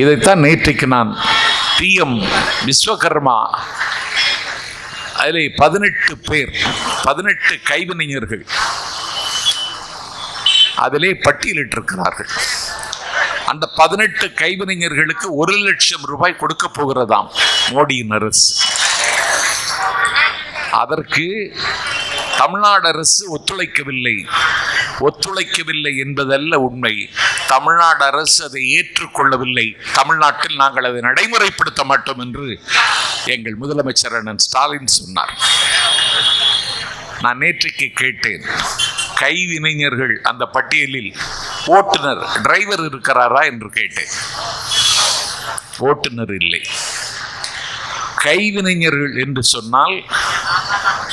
இதைத்தான் நேற்றைக்கு நான் பிஎம் விஸ்வகர்மா அதில் பதினெட்டு பேர் பதினெட்டு கைவினைஞர்கள் அதிலே பட்டியலிட்டிருக்கிறார்கள். அந்த பதினெட்டு கைவினைஞர்களுக்கு ஒரு லட்சம் ரூபாய் கொடுக்க போகிறதாம் மோடியின் அரசு. அதற்கு தமிழ்நாடு அரசு ஒத்துழைக்கவில்லை. ஒத்துழைக்கவில்லை என்பதல்ல உண்மை. தமிழ்நாடு அரசு அதை ஏற்றுக்கொள்ளவில்லை. தமிழ்நாட்டில் நாங்கள் அதை நடைமுறைப்படுத்த மாட்டோம் என்று எங்கள் முதலமைச்சர் அண்ணன் ஸ்டாலின் சொன்னார். நான் நேற்றைக்கு கேட்டேன். கைவினைஞர்கள் அந்த பட்டியலில் ஓட்டுநர் டிரைவர் இருக்கிறாரா என்று கேட்டேன். ஓட்டுநர் இல்லை. கைவினைஞர்கள் என்று சொன்னால்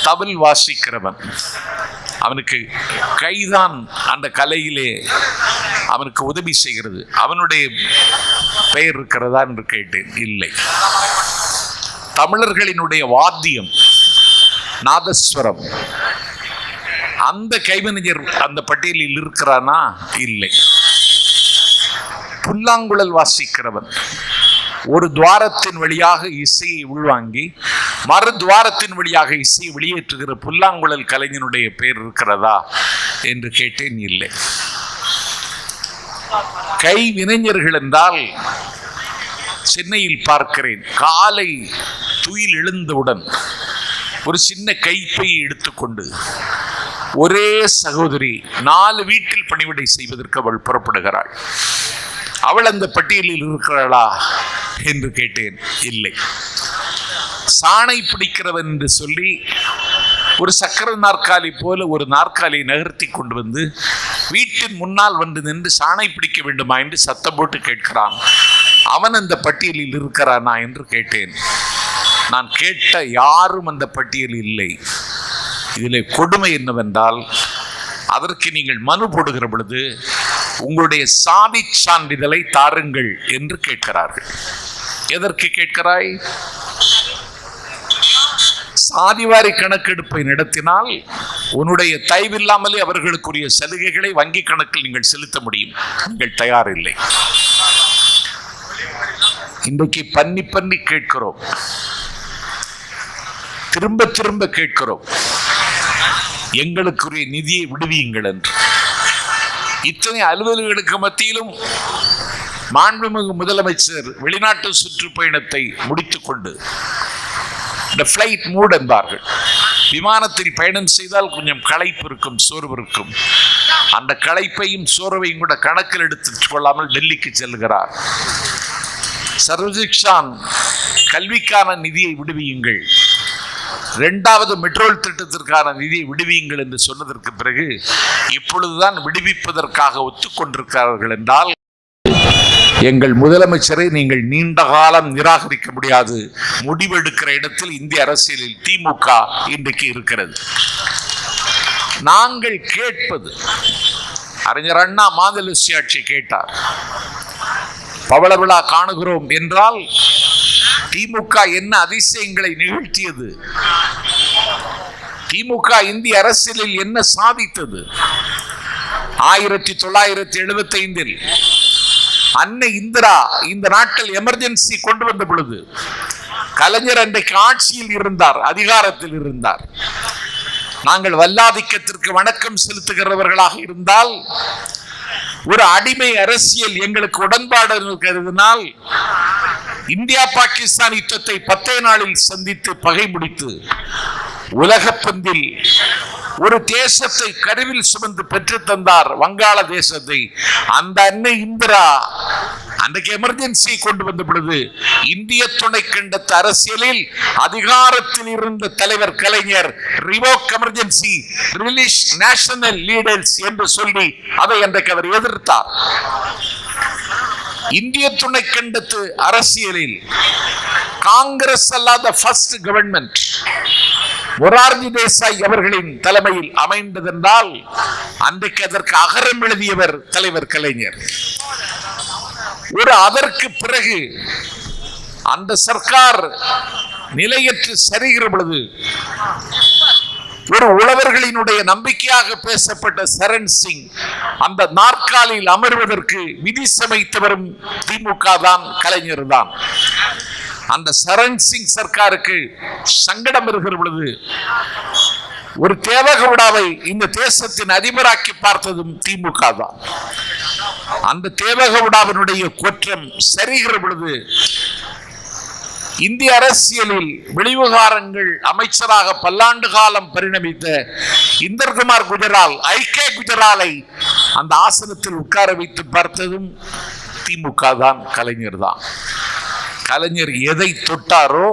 தவில் வாசிக்கிறவன். அவனுக்கு கைதான் அந்த கலையிலே அவனுக்கு உதவி செய்கிறது. அவனுடைய பெயர் இருக்கிறதா என்று கேட்டேன். இல்லை. தமிழர்களினுடைய வாத்தியம் நாதஸ்வரம். அந்த கைவினைஞர் அந்த பட்டியலில் இருக்கிறானா? இல்லை. புல்லாங்குழல் வாசிக்கிறவன். ஒரு துவாரத்தின் வழியாக இசையை உள்வாங்கி மறுதுவாரத்தின் வழியாக இசையை வெளியேற்றுகிற புல்லாங்குழல் கலைஞனுடைய பெயர் இருக்கிறதா என்று கேட்டேன் இல்லை. கை வினைஞர்கள் என்றால் சென்னையில் பார்க்கிறேன். காலை துயில் எழுந்தவுடன் ஒரு சின்ன கைப்பையை எடுத்துக்கொண்டு ஒரே சகோதரி நாலு வீட்டில் பணிவிடை செய்வதற்கு அவள் புறப்படுகிறாள். அவள் அந்த பட்டியலில் இருக்கிறாளா என்று கேட்டேன் இல்லை. சாணை பிடிக்கிறவன் என்று சொல்லி ஒரு சக்கர நாற்காலி போல ஒரு நாற்காலியை நகர்த்தி கொண்டு வந்து வீட்டின் முன்னால் வந்து நின்று சாணை பிடிக்க வேண்டுமா என்று சத்தம் போட்டு கேட்கிறான். அவன் அந்த பட்டியலில் இருக்கிறானா என்று கேட்டேன். நான் கேட்ட யாரும் அந்த பட்டியல் இல்லை. இதிலே கொடுமை என்னவென்றால் அதற்கு நீங்கள் மனு போடுகிற பொழுது உங்களுடைய சாதி சான்றிதழை தாருங்கள் என்று கேட்கிறார்கள். எதற்கு கேட்கிறாய்? சாதிவாரி கணக்கெடுப்பை நடத்தினால் உன்னுடைய தயவில்லாமலே அவர்களுக்குரிய சலுகைகளை வங்கி கணக்கில் நீங்கள் செலுத்த முடியும். நீங்கள் தயாரில்லை. இன்றைக்கு பண்ணி பண்ணி கேட்கிறோம். திரும்ப திரும்ப கேட்கிறோம். எங்களுக்குரிய நிதியை விடுவியுங்கள் என்று. இத்தனை அலுவலர்களுக்கு மத்தியிலும் மாண்புமிகு முதலமைச்சர் வெளிநாட்டு சுற்றுப்பயணத்தை முடித்துக்கொண்டு இந்த ஃப்ளைட் மூட் என்பார்கள். விமானத்தில் பயணம் செய்தால் கொஞ்சம் களைப்பு இருக்கும் சோர்வு இருக்கும். அந்த களைப்பையும் சோர்வையும் கூட கணக்கில் எடுத்து கொள்ளாமல் டெல்லிக்கு செல்கிறார். சர்வசிக்ஷான் கல்விக்கான நிதியை விடுவியுங்கள். இரண்டாவது மெட்ரோல் திட்டத்திற்கான நிதியை விடுவியுங்கள் என்று சொன்னதற்கு பிறகு இப்பொழுதுதான் விடுவிப்பதற்காக ஒத்துக்கொண்டிருக்கிறார்கள் என்றால் எங்கள் முதலமைச்சரை நீங்கள் நீண்ட காலம் நிராகரிக்க முடியாது. முடிவெடுக்கிற இடத்தில் இந்திய அரசியலில் திமுக இன்றைக்கு இருக்கிறது. நாங்கள் கேட்பது அறிஞர் அண்ணா மாநில ஆட்சி கேட்டார். பவள விழா காணுகிறோம் என்றால் திமுக என்ன அதிசயங்களை நிகழ்த்தியது? திமுக இந்திய அரசியலில் என்ன சாதித்தது? ஆயிரத்தி தொள்ளாயிரத்தி எழுபத்தி ஐந்தில் அன்னை இந்திரா இந்த நாட்டில் எமர்ஜென்சி கொண்டு வந்த பொழுது கலைஞர் அன்றைக்கு ஆட்சியில் இருந்தார் அதிகாரத்தில் இருந்தார். நாங்கள் வல்லாதிக்கத்திற்கு வணக்கம் செலுத்துகிறவர்களாக இருந்தால் ஒரு அடிமை அரசியல் எங்களுக்கு உடன்பாடு கருதினால் இந்தியா பாகிஸ்தான் யுத்தத்தை பத்தே நாளில் சந்தித்து பகை முடித்து உலகப்பந்தில் ஒரு தேசத்தை கருவில் சுமந்து பெற்று தந்தார் வங்காள தேசத்தை. அந்த அன்னை இந்திரா அன்றைக்கு எமர்ஜென்சி கொண்டு வந்த பொழுது இந்திய துணை கண்டத்து அரசியலில் அதிகாரத்தில் இருந்த தலைவர் Kalaignar revoke emergency release national leaders என்று சொல்லி அதை அன்றைக்கு அவர் எதிர்த்தார். இந்திய துணை கண்டத்து அரசியலில் காங்கிரஸ் அல்லாத ஃபர்ஸ்ட் கவர்மெண்ட் மொரார்ஜி தேசாய் அவர்களின் தலைமையில் அமைந்ததென்றால் அன்றைக்கு அதற்கு அகரம் எழுதியவர் தலைவர் கலைஞர். ஒரு அதற்கு பிறகு அந்த சர்க்கார் நிலையற்று சரிகிற பொழுது ஒரு உழவர்களினுடைய நம்பிக்கையாக பேசப்பட்ட சரண் சிங் அந்த நாற்காலியில் அமர்வதற்கு விதி சமைத்தவரும் திமுக தான் கலைஞர் தான் அந்த சரண் சிங் சர்க்காருக்கு சங்கடம் இருக்கிற பொழுது ஒரு தேவக விழாவை இந்த தேசத்தின் அதிபராக்கி பார்த்ததும் திமுக தான் அந்த தேவக விழாவினுடைய குற்றம் சரிகிற பொழுது இந்திய அரசியலில் வெளிவிவகாரங்கள் அமைச்சராக பல்லாண்டு காலம் பரிணமித்த இந்தர்குமார் குஜரால் ஐக்கிய குஜராலை அந்த ஆசனத்தில் உட்கார வைத்து பார்த்ததும் திமுக தான் கலைஞர் தான் கலைஞர் எதை தொட்டாரோ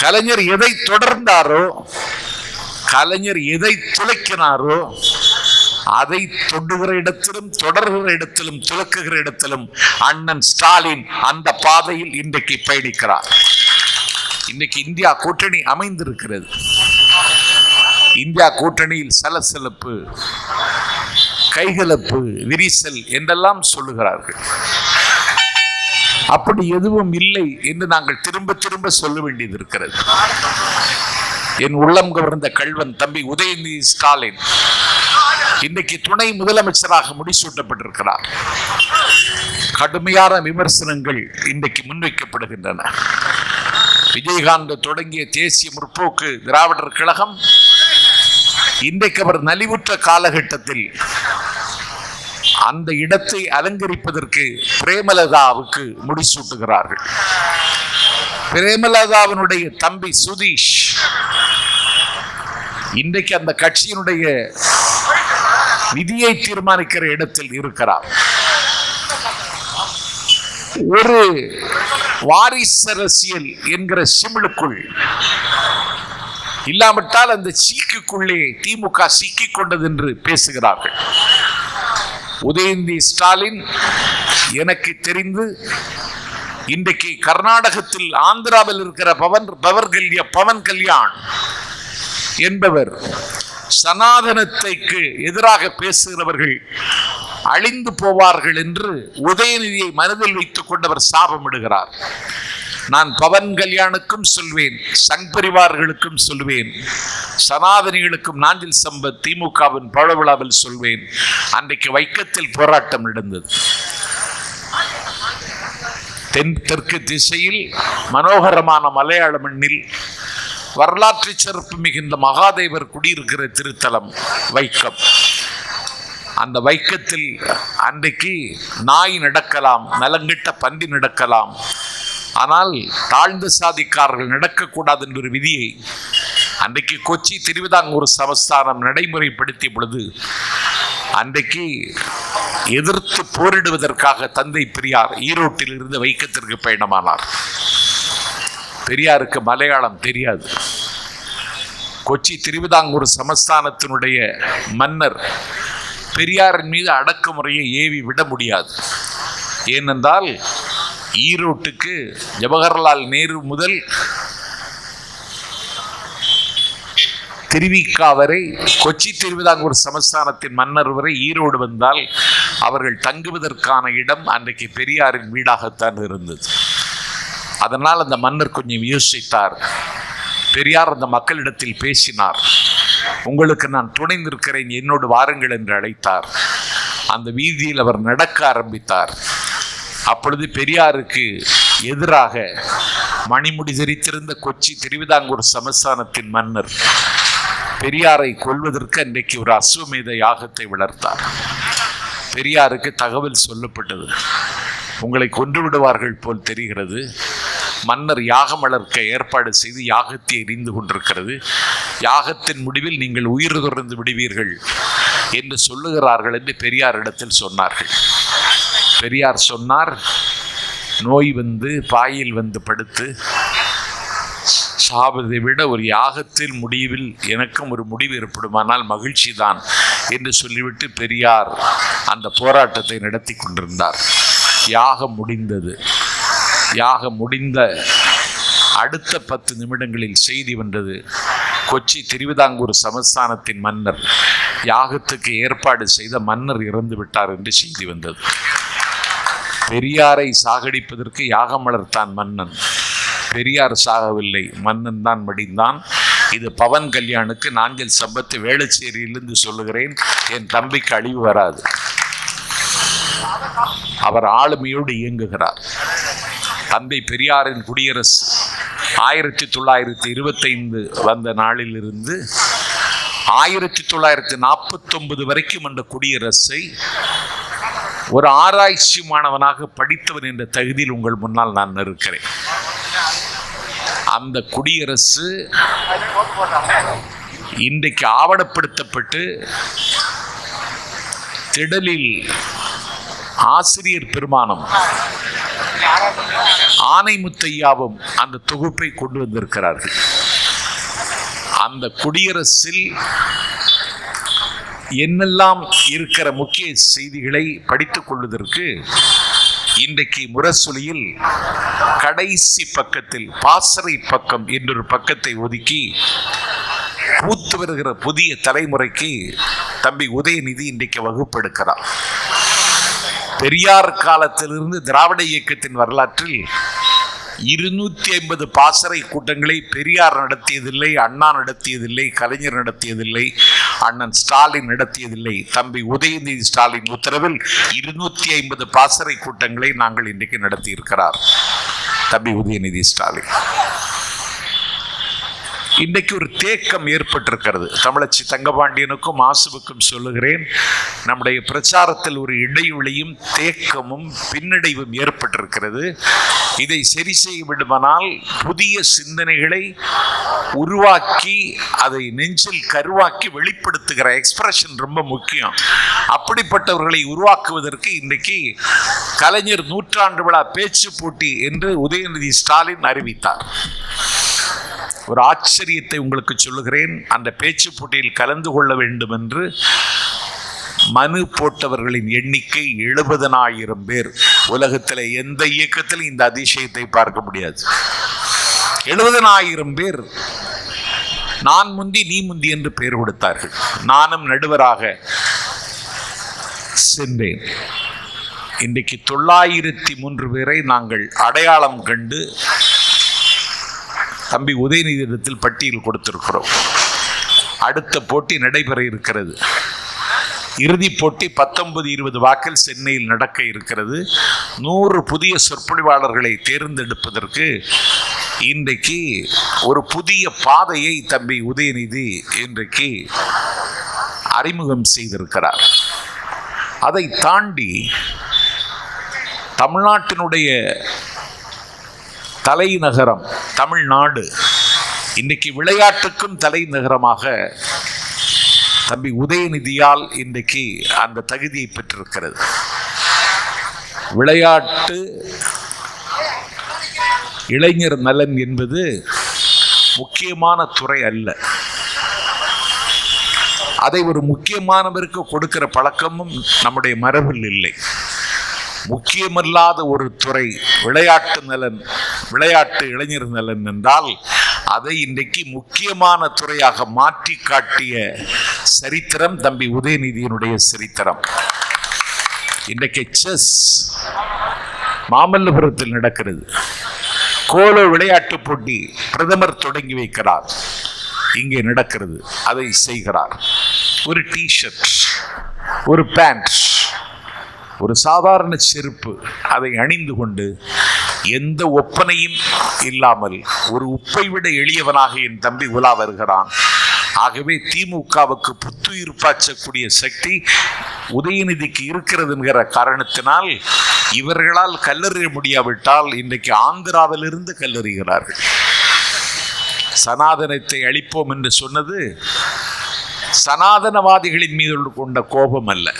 கலைஞர் எதை தொடர்ந்தாரோ கலைஞர் எதை துளைக்கினாரோ அதை தொடுகிற இடத்திலும் தொடர்கிற இடத்திலும் துளக்குகிற இடத்திலும் அண்ணன் ஸ்டாலின் அந்த பாதையில் இன்றைக்கு பயணிக்கிறார். இன்னைக்கு இந்தியா கூட்டணி அமைந்திருக்கிறது. இந்தியா கூட்டணியில் சலசலப்பு கைகலப்பு விரிசல் என்றெல்லாம் சொல்லுகிறார்கள். அப்படி எதுவும் இல்லை என்று நாங்கள் திரும்ப திரும்ப சொல்ல வேண்டியது இருக்கிறது. என் உள்ளம் கவர்ந்த கல்வன் தம்பி உதயநிதி ஸ்டாலின் இன்றைக்கு துணை முதலமைச்சராக முடிசூட்டப்பட்டிருக்கிறார். கடுமையான விமர்சனங்கள் இன்றைக்கு முன்வைக்கப்படுகின்றன. விஜயகாந்த் தொடங்கிய தேசிய முற்போக்கு திராவிடர் கழகம் இன்றைக்கு அவர் நலிவுற்ற காலகட்டத்தில் அந்த இடத்தை அலங்கரிப்பதற்கு பிரேமலதாவுக்கு முடிசூட்டுகிறார்கள். பிரேமலதாவினுடைய தம்பி சுதீஷ் இன்றைக்கு அந்த கட்சியினுடைய விதியை தீர்மானிக்கிற இடத்தில் இருக்கிறார். ஒரு வாரிசு அரசியல் என்கிற சிமிழுக்குள் இல்லாவிட்டால் அந்த சீக்குக்குள்ளே திமுக சிக்கிக் கொண்டது என்று பேசுகிறார்கள். உதயநிதி ஸ்டாலின் எனக்கு தெரிந்து இன்றைக்கு கர்நாடகத்தில் ஆந்திராவில் இருக்கிற பவன் பவர் கல்யா பவன் கல்யாண் என்பவர் சனாதனத்தைக்கு எதிராக பேசுகிறவர்கள் அழிந்து போவார்கள் என்று உதயநிதியை மனதில் வைத்துக் கொண்டவர் சாபமிடுகிறார். நான் பவன் கல்யாணுக்கும் சொல்வேன் சங் பரிவார்களுக்கும் சொல்வேன் சனாதனிகளுக்கும் நாஞ்சில் சம்பத் திமுகவின் பழவிழாவில் சொல்வேன். அன்றைக்கு வைக்கத்தில் போராட்டம் நடந்தது. தென் தெற்கு திசையில் மனோகரமான மலையாள மண்ணில் வரலாற்று சிறப்பு மிகுந்த மகாதேவர் குடியிருக்கிற திருத்தலம் வைக்கம். அந்த வைக்கத்தில் அன்றைக்கு நாய் நடக்கலாம் நலங்கிட்ட பந்தி நடக்கலாம் ஆனால் தாழ்ந்த சாதிக்காரர்கள் நடக்கக்கூடாது என்ற ஒரு விதியை அன்றைக்கு கொச்சி திருவிதாங்கூர் சமஸ்தானம் நடைமுறைப்படுத்திய பொழுது அன்றைக்கு எதிர்த்து போரிடுவதற்காக தந்தை பெரியார் ஈரோட்டில் இருந்து வைக்கத்திற்கு பயணமானார். பெரியாருக்கு மலையாளம் தெரியாது. கொச்சி திருவிதாங்கூர் சமஸ்தானத்தினுடைய மன்னர் பெரியாரின் மீது அடக்குமுறையை ஏவி விட முடியாது. ஏனென்றால் ஈரோட்டுக்கு ஜவஹர்லால் நேரு முதல் திருவிக்கா வரை கொச்சி திருவிதாங்கூர் சமஸ்தானத்தின் மன்னர் வரை ஈரோடு வந்தால் அவர்கள் தங்குவதற்கான இடம் அன்றைக்கு பெரியாரின் வீடாகத்தான் இருந்தது. அதனால் அந்த மன்னர் கொஞ்சம் யோசித்தார். பெரியார் அந்த மக்களிடத்தில் பேசினார். உங்களுக்கு நான் துணை நிற்கிறேன் என்னோடு வாருங்கள் என்று அழைத்தார். அந்த வீதியில் அவர் நடக்க ஆரம்பித்தார். அப்பொழுது பெரியாருக்கு எதிராக மணிமுடி தெரித்திருந்த கொச்சி திருவிதாங்கூர் சமஸ்தானத்தின் மன்னர் பெரியாரை கொல்வதற்கு அன்றைக்கு ஒரு அஸ்வமேத யாகத்தை வளர்த்தார். பெரியாருக்கு தகவல் சொல்லப்பட்டது. உங்களை கொன்று விடுவார்கள் போல் தெரிகிறது. மன்னர் யாகம் வளர்க்க ஏற்பாடு செய்து யாகத்தை எரிந்து கொண்டிருக்கிறது. யாகத்தின் முடிவில் நீங்கள் உயிர் துறந்து விடுவீர்கள் என்று சொல்லுகிறார்கள் என்று பெரியாரிடத்தில் சொன்னார்கள். பெரியார் சொன்னார் நோய் வந்து பாயில் வந்து படுத்து சாவதை விட ஒரு யாகத்தில் முடிவில் எனக்கும் ஒரு முடிவு ஏற்படுமானால் மகிழ்ச்சி தான் என்று சொல்லிவிட்டு பெரியார் அந்த போராட்டத்தை நடத்தி கொண்டிருந்தார். யாகம் முடிந்தது. யாகம் முடிந்த அடுத்த பத்து நிமிடங்களில் செய்தி வந்தது. கொச்சி திருவிதாங்கூர் சமஸ்தானத்தின் மன்னர் யாகத்துக்கு ஏற்பாடு செய்த மன்னர் இறந்து விட்டார் என்று செய்தி வந்தது. பெரியாரை சாகடிப்பதற்கு யாகம் வளர்த்தான் மன்னன். பெரியார் சாகவில்லை. மன்னன் தான் மடிந்தான். இது பவன் கல்யாணுக்கு நாங்கள் சம்பத்து வேளச்சேரியிலிருந்து சொல்லுகிறேன். என் தம்பிக்கு அழிவு வராது. அவர் ஆளுமையோடு இயங்குகிறார். தந்தை பெரியாரின் குடியரசு. ஆயிரத்தி தொள்ளாயிரத்தி இருபத்தைந்து வந்த நாளிலிருந்து ஆயிரத்தி தொள்ளாயிரத்தி நாற்பத்தொன்பது வரைக்கும் அந்த குடியரசை ஒரு ஆராய்ச்சி மாணவனாக படித்தவன் என்ற தகுதியில் உங்கள் முன்னால் நான் இருக்கிறேன் அந்த குடியரசு இன்றைக்கு ஆவணப்படுத்தப்பட்டு திடலில் ஆசிரியர் பெருமானம் ஆனைமுத்தையாவும் அந்த தொகுப்பை கொண்டு வந்திருக்கிறார்கள். அந்த குடியரசில் என்னெல்லாம் இருக்கிற முக்கிய செய்திகளை படித்துக் கொள்வதற்கு இன்றைக்கு முரசொலியில் கடைசி பக்கத்தில் பாசறை பக்கம் என்றொரு பக்கத்தை ஒதுக்கி பூத்து வருகிற புதிய தலைமுறைக்கு தம்பி உதயநிதி இன்றைக்கு வகுப்பெடுக்கிறார். பெரியார் காலத்திலிருந்து திராவிட இயக்கத்தின் வரலாற்றில் இருநூத்தி ஐம்பது பாசறை கூட்டங்களை பெரியார் நடத்தியதில்லை அண்ணா நடத்தியதில்லை கலைஞர் நடத்தியதில்லை அண்ணன் ஸ்டாலின் நடத்தியதில்லை. தம்பி உதயநிதி ஸ்டாலின் உத்தரவில் இருநூத்தி ஐம்பது பாசறை கூட்டங்களை நாங்கள் இன்றைக்கு நடத்தியிருக்கிறார். தம்பி உதயநிதி ஸ்டாலின். இன்றைக்கு ஒரு தேக்கம் ஏற்பட்டிருக்கிறது. தமிழச்சி தங்கபாண்டியனுக்கும் ஆசுவுக்கும் சொல்லுகிறேன் நம்முடைய பிரச்சாரத்தில் ஒரு இடைவெளியும் தேக்கமும் பின்னடைவும் ஏற்பட்டிருக்கிறது. இதை சரி செய்ய விடுமானால் புதிய சிந்தனைகளை உருவாக்கி அதை நெஞ்சில் கருவாக்கி வெளிப்படுத்துகிற எக்ஸ்பிரஷன் ரொம்ப முக்கியம். அப்படிப்பட்டவர்களை உருவாக்குவதற்கு இன்றைக்கு கலைஞர் நூற்றாண்டு விழா பேச்சு போட்டி என்று உதயநிதி ஸ்டாலின் அறிவித்தார். ஒரு ஆச்சரியத்தை உங்களுக்கு சொல்லுகிறேன். அந்த பேச்சு போட்டியில் கலந்து கொள்ள வேண்டும் என்று மனு போட்டவர்களின் எண்ணிக்கை எழுபதனாயிரம் பேர். உலகத்தில் எந்த இயக்கத்திலும் இந்த அதிசயத்தை பார்க்க முடியாது. எழுபதனாயிரம் பேர் நான் முந்தி நீ முந்தி என்று பெயர் கொடுத்தார்கள். நானும் நடுவராக சென்றேன். இன்றைக்கு தொள்ளாயிரத்தி மூன்று பேரை நாங்கள் அடையாளம் கண்டு தம்பி உதயநிதியிடத்தில் பட்டியல் கொடுத்திருக்கிறோம். அடுத்த போட்டி நடைபெற இருக்கிறது. இறுதிப் போட்டி பத்தொன்பது இருபது வாக்கில் சென்னையில் நடக்க இருக்கிறது. நூறு புதிய சொற்பொழிவாளர்களை தேர்ந்தெடுப்பதற்கு இன்றைக்கு ஒரு புதிய பாதையை தம்பி உதயநிதி இன்றைக்கு அறிமுகம் செய்திருக்கிறார். அதை தாண்டி தமிழ்நாட்டினுடைய தலைநகரம் தமிழ்நாடு. இன்றைக்கு விளையாட்டுக்கும் தலைநகரமாக தம்பி உதயநிதியால் இன்றைக்கு அந்த தகுதியை பெற்றிருக்கிறது. விளையாட்டு இளைஞர் நலன் என்பது முக்கியமான துறை அல்ல. அதை ஒரு முக்கியமானவருக்கு கொடுக்கிற பழக்கமும் நம்முடைய மரபில் இல்லை. முக்கியமல்லாத ஒரு துறை விளையாட்டு நலன் விளையாட்டு இளைஞர் நலன் என்றால் அதை இன்றைக்கு முக்கியமான துறையாக மாற்றி காட்டிய சரித்திரம் தம்பி உதயநிதியினுடைய சரித்திரம். இன்றைக்கு செஸ் மாமல்லபுரத்தில் நடக்கிறது. கோலோ விளையாட்டு போட்டி பிரதமர் தொடங்கி வைக்கிறார். இங்கே நடக்கிறது. அதை செய்கிறார். ஒரு டிஷர்ட் ஒரு பேண்ட் ஒரு சாதாரண செருப்பு அதை அணிந்து கொண்டு எந்த ஒப்பனையும் இல்லாமல் ஒரு உப்பை விட எளியவனாக என் தம்பி உலா வருகிறான். ஆகவே திமுகவுக்கு புத்துயிர் பாய்ச்சக்கூடிய சக்தி உதயநிதிக்கு இருக்கிறது என்கிற காரணத்தினால் இவர்களால் கல்லறிய முடியாவிட்டால் இன்றைக்கு ஆந்திராவிலிருந்து கல்லறிகிறார்கள். சனாதனத்தை அழிப்போம் என்று சொன்னது சனாதனவாதிகளின் மீது கொண்ட கோபம் அல்ல.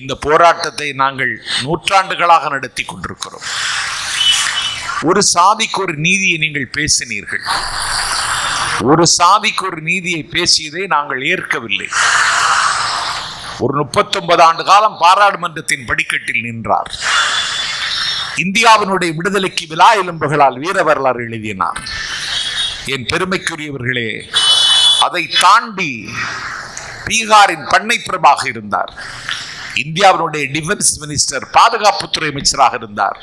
இந்த போராட்டத்தை நாங்கள் நூற்றாண்டுகளாக நடத்தி கொண்டிருக்கிறோம். ஒரு சாதிக்கு ஒரு நீதியை நீங்கள் பேசினீர்கள். ஒரு சாதிக்கு ஒரு நீதியை பேசியதை நாங்கள் ஏற்கவில்லை. ஒரு முப்பத்தொன்பது ஆண்டு காலம் பாராளுமன்றத்தின் படிக்கட்டில் நின்றார். இந்தியாவினுடைய விடுதலைக்கு விழா எலும்புகளால் வீர வரலாறு எழுதினார். என் பெருமைக்குரியவர்களே அதை தாண்டி பீகாரின் பண்ணை பிரபாக இருந்தார். இந்தியாவினுடைய டிஃபென்ஸ் மினிஸ்டர் பாதுகாப்புத்துறை அமைச்சராக இருந்தார்.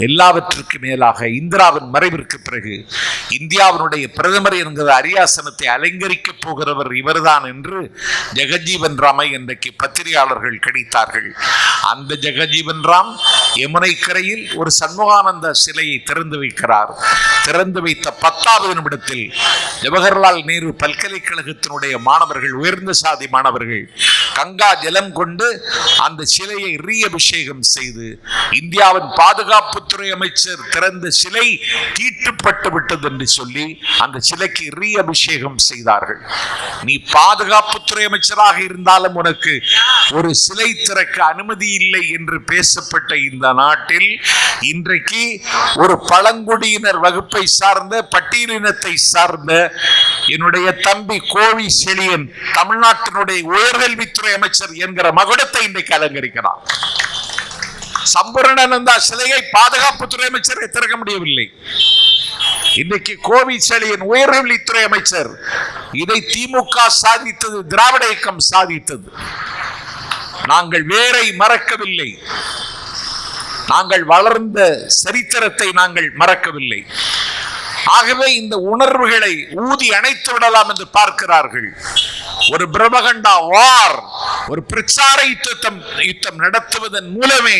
எல்லாவற்றுக்கு மேலாக இந்திராவின் மறைவிற்கு பிறகு இந்தியாவினுடைய பிரதமர் என்கிற அரியாசனத்தை அலங்கரிக்கப் போகிறவர் இவர்தான் என்று ஜெகஜீவன் ராமை இன்றைக்கு பத்திரிகையாளர்கள் கிடைத்தார்கள் அந்த ஜெகஜீவன் ராம் யமுனை கரையில் ஒரு சண்முகானந்த சிலையை திறந்து வைக்கிறார். திறந்து வைத்த பத்தாவது நிமிடத்தில் ஜவஹர்லால் நேரு பல்கலைக்கழகத்தினுடைய மாணவர்கள் உயர்ந்த சாதி மாணவர்கள் கங்கா ஜலம் கொண்டு அந்த சிலையை ரீ அபிஷேகம் செய்து இந்தியாவின் பாதுகாப்புத்துறை அமைச்சர் திறந்த சிலை தீட்டுப்பட்டு விட்டது என்று சொல்லி அந்த சிலைக்கு ரீ அபிஷேகம் செய்தார்கள். நீ பாதுகாப்புத்துறை அமைச்சராக இருந்தாலும் உனக்கு ஒரு சிலை திறக்க அனுமதி இல்லை என்று பேசப்பட்ட இந்த நாட்டில் இன்றைக்கு ஒரு பழங்குடியினர் வகுப்பை சார்ந்த பட்டியலினத்தை சார்ந்த என்னுடைய தம்பி கோவி செழியன் தமிழ்நாட்டினுடைய உயர்கல்வித்துறை அமைச்சர் என்கிற மகுடத்தை இன்றைக்கு அலங்கரிக்கிறார். சம்பூர்ணானந்தா சிலையை பாதுகாப்புத்துறை அமைச்சரை திறக்க முடியவில்லை. இன்றைக்கு கோவி செழியன் உயர்கல்வித்துறை அமைச்சர் இதை திமுக சாதித்தது திராவிட இயக்கம் சாதித்தது. நாங்கள் வேரை மறக்கவில்லை. நாங்கள் வளர்ந்த சரித்திரத்தை நாங்கள் மறக்கவில்லை. ஆகவே இந்த உணர்வுகளை ஊதி அணைத்து விடலாம் என்று பார்க்கிறார்கள். ஒரு பிரபகண்டா வார் ஒரு பிரச்சார யுத்தம் யுத்தம் நடத்துவதன் மூலமே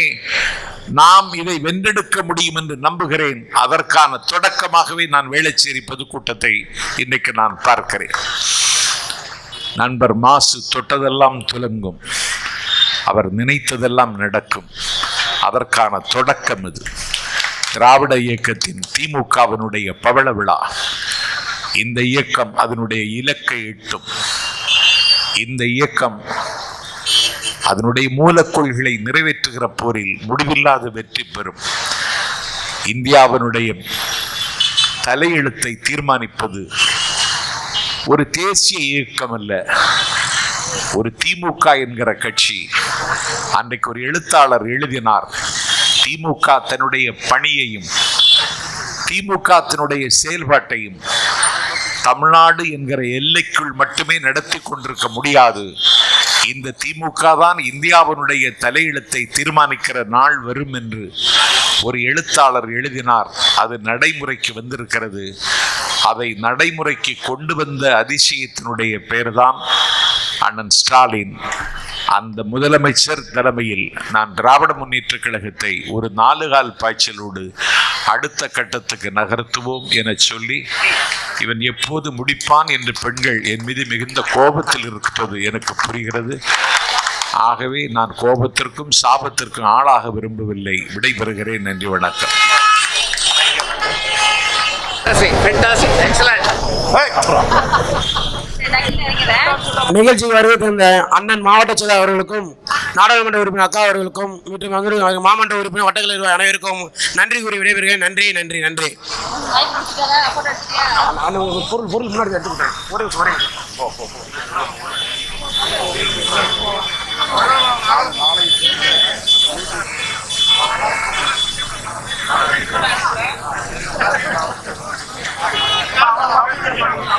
நாம் இதை வென்றெடுக்க முடியும் என்று நம்புகிறேன். அதற்கான தொடக்கமாகவே நான் வேளச்சேரி பொதுக்கூட்டத்தை இன்னைக்கு நான் பார்க்கிறேன். நண்பர் மாசு தொட்டதெல்லாம் துலங்கும். அவர் நினைத்ததெல்லாம் நடக்கும். அதற்கான தொடக்கம் இது. திராவிட இயக்கத்தின் திமுகவினுடைய பவள விழா. இந்த இயக்கம் அதனுடைய இலக்கை எட்டும். இந்த இயக்கம் அதனுடைய மூலக்கொள்களை நிறைவேற்றுகிற போரில் முடிவில்லாத வெற்றி பெறும். இந்தியாவினுடைய தலையெழுத்தை தீர்மானிப்பது ஒரு தேசிய இயக்கம் அல்ல. ஒரு திமுக என்கிற கட்சி அன்றைக்கு ஒரு எழுத்தாளர் எழுதினார். திமுக தன்னுடைய பணியையும் திமுக தன்னுடைய செயல்பாட்டையும் தமிழ்நாடு என்கிற எல்லைக்குள் மட்டுமே நடத்தி கொண்டிருக்க முடியாது. இந்த திமுக தான் இந்தியாவினுடைய தலையெழுத்தை தீர்மானிக்கிற நாள் வரும் என்று ஒரு எழுத்தாளர் எழுதினார். அது நடைமுறைக்கு வந்திருக்கிறது. அதை நடைமுறைக்கு கொண்டு வந்த அதிசயத்தினுடைய பெயர்தான் அண்ணன் ஸ்டாலின். அந்த முதலமைச்சர் தலைமையில் நான் திராவிட முன்னேற்ற கழகத்தை ஒரு நாலு கால் பாய்ச்சலோடு அடுத்த கட்டத்துக்கு நகர்த்துவோம் என சொல்லி இவன் எப்போது முடிப்பான் என்று பெண்கள் என் மீது மிகுந்த கோபத்தில் இருப்பது எனக்கு புரிகிறது. ஆகவே நான் கோபத்திற்கும் சாபத்திற்கும் ஆளாக விரும்பவில்லை. விடைபெறுகிறேன். நன்றி வணக்கம். Fantastic, excellent. நிகழ்ச்சிக்கு வருகை தந்த அண்ணன் மாவட்ட செயலர் அவர்களுக்கும் நாடாளுமன்ற உறுப்பினர் அக்கா அவர்களுக்கும் மற்றும் அங்கிருக்கும் மாமன்ற உறுப்பினர் வட்டக்கலை அனைவருக்கும் நன்றி கூறி விடைபெறுகிறேன். நன்றி நன்றி நன்றி. நான் பொருள் பொருள் முன்னாடி எடுத்துக்கிட்டேன்